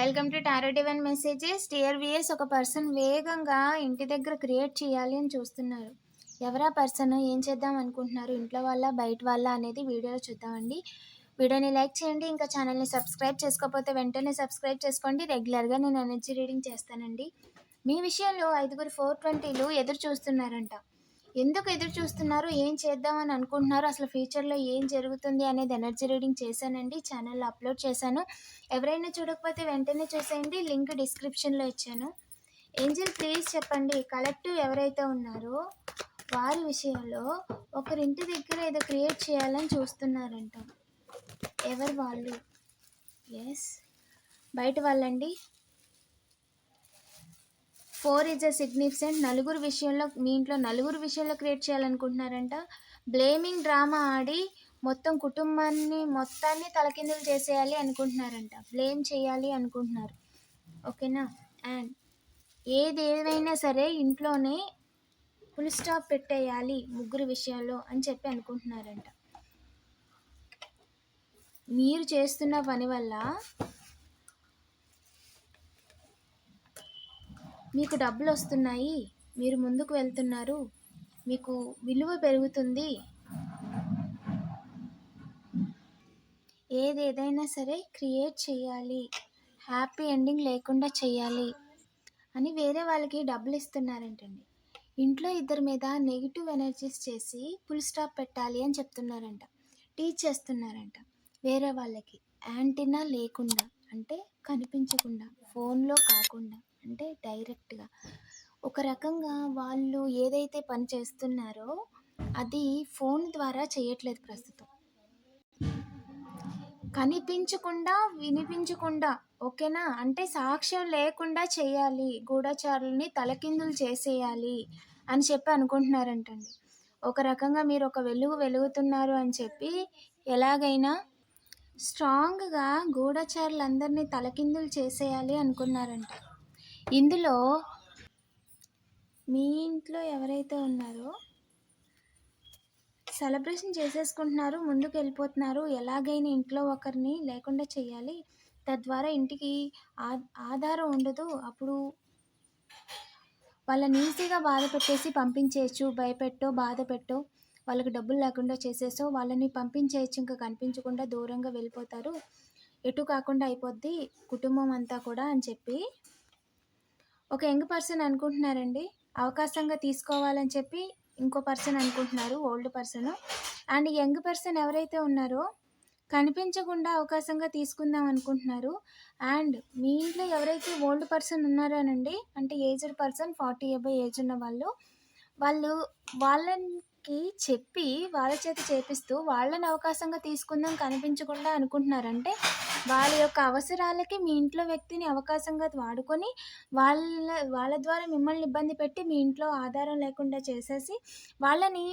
Welcome to tarot divine messages dear VS ఒక person వేగంగా ఇంటి దగ్గర క్రియేట్ చేయాలి అని చూస్తున్నారు. ఎవరా పర్సన్ ఏం చేద్దాం అనుకుంటున్నారు? ఇంట్లో వాళ్ళ బయట వాళ్ళ అనేది వీడియోలో చూద్దామండి. వీడియోని లైక్ చేయండి ఇంకా ఛానల్ని సబ్స్క్రైబ్ చేసుకోకపోతే వెంటనే సబ్స్క్రైబ్ చేసుకోండి. రెగ్యులర్గా నేను ఎనర్జీ రీడింగ్ చేస్తానండి. మీ విషయంలో ఐదుగురు ఫోర్ ట్వంటీలు ఎదురు చూస్తున్నారంట. ఎందుకు ఎదురు చూస్తున్నారు? ఏం చేద్దామని అనుకుంటున్నారు? అసలు ఫ్యూచర్లో ఏం జరుగుతుంది అనేది ఎనర్జీ రీడింగ్ చేశానండి. ఛానల్లో అప్లోడ్ చేశాను. ఎవరైనా చూడకపోతే వెంటనే చూసేయండి. లింక్ డిస్క్రిప్షన్లో ఇచ్చాను. ఏంజిల్ ప్లీజ్ చెప్పండి. కలెక్టివ్ ఎవరైతే ఉన్నారో వారి విషయంలో ఒకరింటి దగ్గర ఏదో క్రియేట్ చేయాలని చూస్తున్నారంట. ఎవరు వాళ్ళు? ఎస్. బయట వాళ్ళండి. ఫోర్ ఈజ్ అ సిగ్నిఫికెంట్ నలుగురు విషయంలో మీ ఇంట్లో నలుగురు విషయంలో క్రియేట్ చేయాలనుకుంటున్నారంట. బ్లేమింగ్ డ్రామా ఆడి మొత్తం కుటుంబాన్ని మొత్తాన్ని తలకిందులు చేసేయాలి అనుకుంటున్నారంట. బ్లేమ్ చేయాలి అనుకుంటున్నారు. ఓకేనా అండ్ ఏది ఏదైనా సరే ఇంట్లోనే ఫుల్ స్టాప్ పెట్టేయాలి ముగ్గురు విషయాల్లో అని చెప్పి అనుకుంటున్నారంట. మీరు చేస్తున్న పని వల్ల మీకు డబ్బులు వస్తున్నాయి మీరు ముందుకు వెళ్తున్నారు మీకు విలువ పెరుగుతుంది. ఏది ఏదైనా సరే క్రియేట్ చేయాలి హ్యాపీ ఎండింగ్ లేకుండా చేయాలి అని వేరే వాళ్ళకి డబ్బులు ఇస్తున్నారంటండి ఇంట్లో ఇద్దరి మీద నెగిటివ్ ఎనర్జీస్ చేసి ఫుల్ స్టాప్ పెట్టాలి అని చెప్తున్నారంట టీచ్ చేస్తున్నారంట. వేరే వాళ్ళకి యాంటీనా లేకుండా అంటే కనిపించకుండా ఫోన్లో కాకుండా అంటే డైరెక్ట్గా. ఒక రకంగా వాళ్ళు ఏదైతే పని చేస్తున్నారో అది ఫోన్ ద్వారా చేయట్లేదు ప్రస్తుతం. కనిపించకుండా వినిపించకుండా ఓకేనా? అంటే సాక్ష్యం లేకుండా చేయాలి గూఢచారుల్ని తలకిందులు చేసేయాలి అని చెప్పి అనుకుంటున్నారంటండి. ఒక రకంగా మీరు ఒక వెలుగు వెలుగుతున్నారు అని చెప్పి ఎలాగైనా స్ట్రాంగ్గా గూఢచారులందరినీ తలకిందులు చేసేయాలి అనుకున్నారంట. ఇందులో మీ ఇంట్లో ఎవరైతే ఉన్నారో సెలబ్రేషన్ చేసేసుకుంటున్నారు ముందుకు వెళ్ళిపోతున్నారు ఎలాగైనా ఇంట్లో ఒకరిని లేకుండా చేయాలి. తద్వారా ఇంటికి ఆ ఆధారం ఉండదు. అప్పుడు వాళ్ళని ఈజీగా బాధ పెట్టేసి పంపించేయచ్చు. భయపెట్టో బాధ పెట్టో వాళ్ళకి డబ్బులు లేకుండా చేసేసో వాళ్ళని పంపించేయచ్చు. ఇంకా కనిపించకుండా దూరంగా వెళ్ళిపోతారు. ఎటు కాకుండా అయిపోద్ది కుటుంబం అంతా కూడా అని చెప్పి ఒక యంగ్ పర్సన్ అనుకుంటున్నారండి. అవకాశంగా తీసుకోవాలని చెప్పి ఇంకో పర్సన్ అనుకుంటున్నారు old person. And young person ఎవరైతే ఉన్నారో కనిపించకుండా అవకాశంగా తీసుకుందాం అనుకుంటున్నారు. అండ్ మీ ఇంట్లో ఎవరైతే ఓల్డ్ పర్సన్ ఉన్నారోనండి అంటే ఏజ్డ్ పర్సన్ ఫార్టీ ఎబై ఏజ్ ఉన్న వాళ్ళు వాళ్ళు వాళ్ళకి చెప్పి వాళ్ళ చేత చేపిస్తూ వాళ్ళని అవకాశంగా తీసుకుందాం కనిపించకుండా అనుకుంటున్నారంటే వాళ్ళ యొక్క అవసరాలకి మీ ఇంట్లో వ్యక్తిని అవకాశంగా వాడుకొని వాళ్ళ వాళ్ళ ద్వారా మిమ్మల్ని ఇబ్బంది పెట్టి మీ ఇంట్లో ఆధారం లేకుండా చేసేసి వాళ్ళని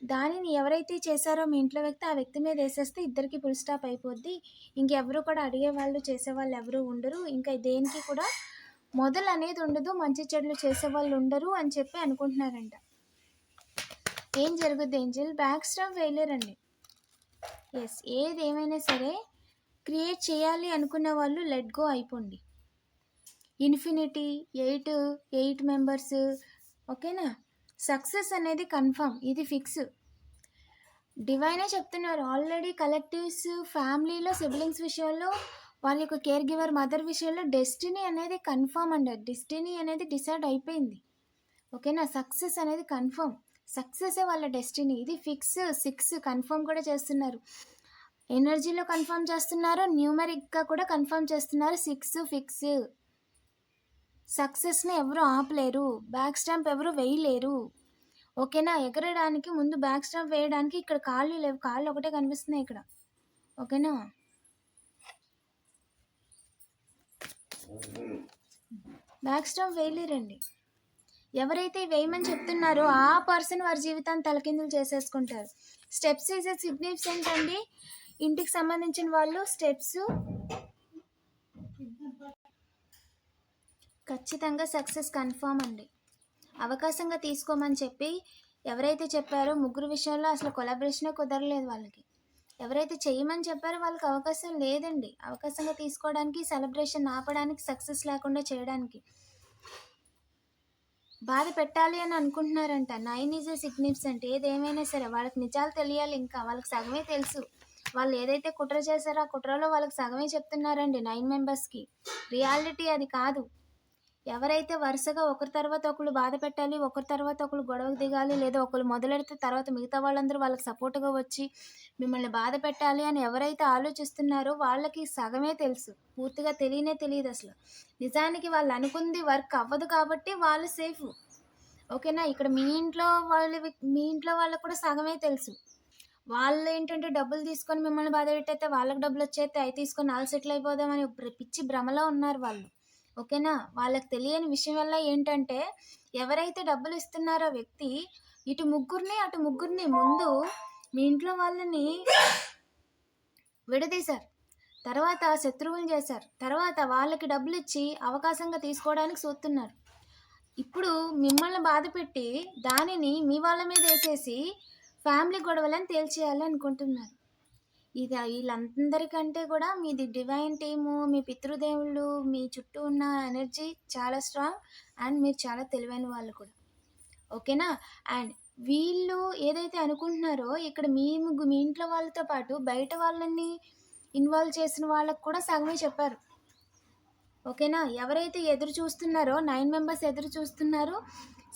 దానిని ఎవరైతే చేశారో మీ ఇంట్లో వ్యక్తి ఆ వ్యక్తి మీద వేసేస్తే ఇద్దరికి ఫుల్ స్టాప్ అయిపోద్ది. ఇంకెవరు కూడా అడిగే వాళ్ళు చేసేవాళ్ళు ఎవరు ఉండరు. ఇంకా దేనికి కూడా మొదలు అనేది ఉండదు మంచి చెడులు చేసేవాళ్ళు ఉండరు అని చెప్పి అనుకుంటున్నారంట. ఏం జరుగుద్ది ఏంజల్? బ్యాక్ స్టాప్ వేయలేరండి ఎస్ ఏది ఏమైనా సరే క్రియేట్ చేయాలి అనుకున్న వాళ్ళు లెట్ గో అయిపోండి. ఇన్ఫినిటీ ఎయిట్ ఎయిట్ మెంబర్స్ ఓకేనా? సక్సెస్ అనేది కన్ఫర్మ్ ఇది ఫిక్స్ డివైనే చెప్తున్నారు ఆల్రెడీ కలెక్టివ్స్ ఫ్యామిలీలో సిబ్లింగ్స్ విషయంలో వాళ్ళ యొక్క కేర్ గివర్ మదర్ విషయంలో డెస్టినీ అనేది కన్ఫర్మ్ అండి. డెస్టినీ అనేది డిసైడ్ అయిపోయింది. ఓకేనా? సక్సెస్ అనేది కన్ఫర్మ్ సక్సెసే వాళ్ళ డెస్టినీ ఇది ఫిక్స్ సిక్స్ కన్ఫర్మ్ కూడా చేస్తున్నారు. ఎనర్జీలో కన్ఫర్మ్ చేస్తున్నారు. న్యూమరిక్గా కూడా కన్ఫర్మ్ చేస్తున్నారు. Six fix. సక్సెస్ని ఎవరు ఆపలేరు. బ్యాక్ స్టాంప్ ఎవరు వేయలేరు. ఓకేనా? ఎగరడానికి ముందు బ్యాక్ స్టాంప్ వేయడానికి ఇక్కడ కాళ్ళు లేవు. కాళ్ళు ఒకటే కనిపిస్తున్నాయి ఇక్కడ. ఓకేనా? బ్యాక్ స్టాంప్ వేయలేరండి. ఎవరైతే వేయమని చెప్తున్నారో ఆ పర్సన్ వారి జీవితాన్ని తలకిందులు చేసేసుకుంటారు. స్టెప్స్ ఈజ్ ఎ సిగ్నిఫికెంట్ అండి. ఇంటికి సంబంధించిన వాళ్ళు స్టెప్స్. ఖచ్చితంగా సక్సెస్ కన్ఫామ్ అండి. అవకాశంగా తీసుకోమని చెప్పి ఎవరైతే చెప్పారో ముగ్గురు విషయంలో అసలు కొలాబరేషనే కుదరలేదు వాళ్ళకి. ఎవరైతే చేయమని చెప్పారో వాళ్ళకి అవకాశం లేదండి. అవకాశంగా తీసుకోవడానికి సెలబ్రేషన్ ఆపడానికి సక్సెస్ లేకుండా చేయడానికి. బాధ పెట్టాలి అని అనుకుంటున్నారంట. నైన్ ఈజ్ ఏ సిగ్నిఫిసెంట్ ఏదేమైనా సరే వాళ్ళకి నిజాలు తెలియాలి ఇంకా. వాళ్ళకి సగమే తెలుసు. వాళ్ళు ఏదైతే కుట్ర చేశారో ఆ కుట్రలో వాళ్ళకి సగమే చెప్తున్నారండి నైన్ మెంబర్స్కి. రియాలిటీ అది కాదు. ఎవరైతే వరుసగా ఒకరి తర్వాత ఒకరు బాధ పెట్టాలి ఒకరి తర్వాత ఒకరు గొడవకు దిగాలి లేదా ఒకరు మొదలెడితే తర్వాత మిగతా వాళ్ళందరూ వాళ్ళకి సపోర్ట్గా వచ్చి మిమ్మల్ని బాధ పెట్టాలి అని ఎవరైతే ఆలోచిస్తున్నారో వాళ్ళకి సగమే తెలుసు. పూర్తిగా తెలియనే తెలియదు అసలు. నిజానికి వాళ్ళు అనుకుంది వర్క్ అవ్వదు కాబట్టి వాళ్ళు సేఫ్. ఓకేనా? ఇక్కడ మీ ఇంట్లో వాళ్ళ మీ ఇంట్లో వాళ్ళకు కూడా సగమే తెలుసు. వాళ్ళు ఏంటంటే డబ్బులు తీసుకొని మిమ్మల్ని బాధ పెట్టయితే వాళ్ళకి డబ్బులు వచ్చేస్తే అవి తీసుకొని వాళ్ళు సెటిల్ అయిపోదామని పిచ్చి భ్రమలో ఉన్నారు వాళ్ళు. ఓకేనా? వాళ్ళకి తెలియని విషయం వల్ల ఏంటంటే ఎవరైతే డబ్బులు ఇస్తున్నారో వ్యక్తి ఇటు ముగ్గురిని అటు ముగ్గురిని ముందు మీ ఇంట్లో వాళ్ళని విడదీశారు. తర్వాత శత్రువులు చేశారు. తర్వాత వాళ్ళకి డబ్బులు ఇచ్చి అవకాశంగా తీసుకోవడానికి చూస్తున్నారు ఇప్పుడు మిమ్మల్ని బాధపెట్టి దానిని మీ వాళ్ళ మీద వేసేసి ఫ్యామిలీ గొడవలను తేల్చేయాలి అనుకుంటున్నారు. ఇది వీళ్ళందరికంటే కూడా మీది డివైన్ టీము మీ పితృదేవుళ్ళు మీ చుట్టూ ఉన్న ఎనర్జీ చాలా స్ట్రాంగ్ అండ్ మీరు చాలా తెలివైన వాళ్ళు కూడా. ఓకేనా? అండ్ వీళ్ళు ఏదైతే అనుకుంటున్నారో ఇక్కడ మీ మీ ఇంట్లో వాళ్ళతో పాటు బయట వాళ్ళని ఇన్వాల్వ్ చేసిన వాళ్ళకు కూడా సగమే చెప్పారు. ఓకేనా? ఎవరైతే ఎదురు చూస్తున్నారో నైన్ మెంబర్స్ ఎదురు చూస్తున్నారో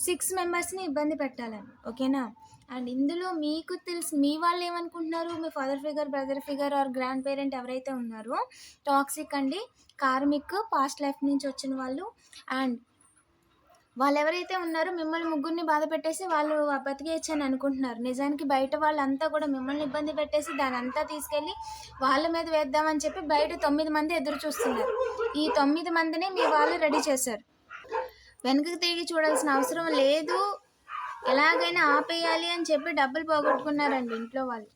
సిక్స్ మెంబర్స్ని ఇబ్బంది పెట్టాలని. ఓకేనా? అండ్ ఇందులో మీకు తెలిసి మీ వాళ్ళు ఏమనుకుంటున్నారు? మీ father figure brother figure or grandparent ఎవరైతే ఉన్నారో టాక్సిక్ అండి కార్మిక్ పాస్ట్ లైఫ్ నుంచి వచ్చిన వాళ్ళు. అండ్ వాళ్ళు ఎవరైతే ఉన్నారో మిమ్మల్ని ముగ్గురిని బాధ పెట్టేసి వాళ్ళు బతికేయచ్చు అని అనుకుంటున్నారు. నిజానికి బయట వాళ్ళంతా కూడా మిమ్మల్ని ఇబ్బంది పెట్టేసి దాని అంతా తీసుకెళ్ళి వాళ్ళ మీద వేద్దామని చెప్పి బయట తొమ్మిది మంది ఎదురు చూస్తున్నారు. ఈ తొమ్మిది మందిని మీ వాళ్ళు రెడీ చేశారు. వెనకకి తిరిగి చూడాల్సిన అవసరం లేదు. ఎలాగైనా ఆపేయాలి అని చెప్పి డబ్బులు పోగొట్టుకున్నారండి ఇంట్లో వాళ్ళు.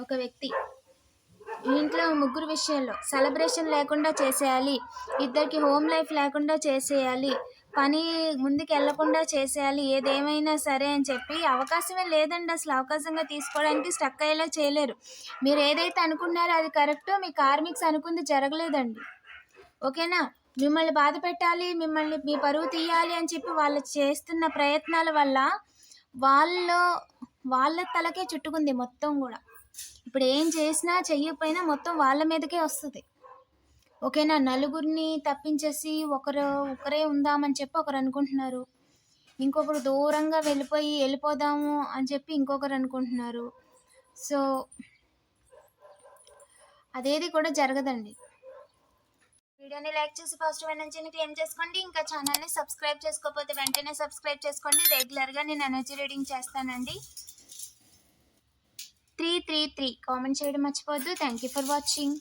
ఒక వ్యక్తి. ఇంట్లో ముగ్గురు విషయంలో. సెలబ్రేషన్ లేకుండా చేసేయాలి. ఇద్దరికి హోమ్ లైఫ్ లేకుండా చేసేయాలి. పని ముందుకు వెళ్ళకుండా చేసేయాలి. ఏదేమైనా సరే అని చెప్పి అవకాశమే లేదండి అసలు. అవకాశంగా తీసుకోవడానికి స్టక్ అయ్యేలా చేయలేరు. మీరు ఏదైతే అనుకున్నారో అది కరెక్ట్ మీ కార్మిక్స్ అనుకుంది జరగలేదండి. ఓకేనా? మిమ్మల్ని బాధ పెట్టాలి మిమ్మల్ని మీ పరువు తీయాలి అని చెప్పి వాళ్ళు చేస్తున్న ప్రయత్నాల వల్ల వాళ్ళ వాళ్ళ తలకే చుట్టుకుంది మొత్తం కూడా. ఇప్పుడు ఏం చేసినా చెయ్యకపోయినా మొత్తం వాళ్ళ మీదకే వస్తుంది. ఓకేనా? నలుగురిని తప్పించేసి ఒకరు ఒకరే ఉందామని చెప్పి ఒకరు అనుకుంటున్నారు. ఇంకొకరు దూరంగా వెళ్ళిపోయి వెళ్ళిపోదాము అని చెప్పి ఇంకొకరు అనుకుంటున్నారు. సో అదేది కూడా జరగదండి. వీడియోని లైక్ చేసి పాజిటివ్ ఎనర్జీని క్లెయిమ్ చేసుకోండి. ఇంకా ఛానల్ని సబ్స్క్రైబ్ చేసుకోకపోతే వెంటనే సబ్స్క్రైబ్ చేసుకోండి. రెగ్యులర్గా నేను ఎనర్జీ రీడింగ్ చేస్తానండి. Three three three. కామెంట్ చేయడం మర్చిపోవద్దు. Thank you for watching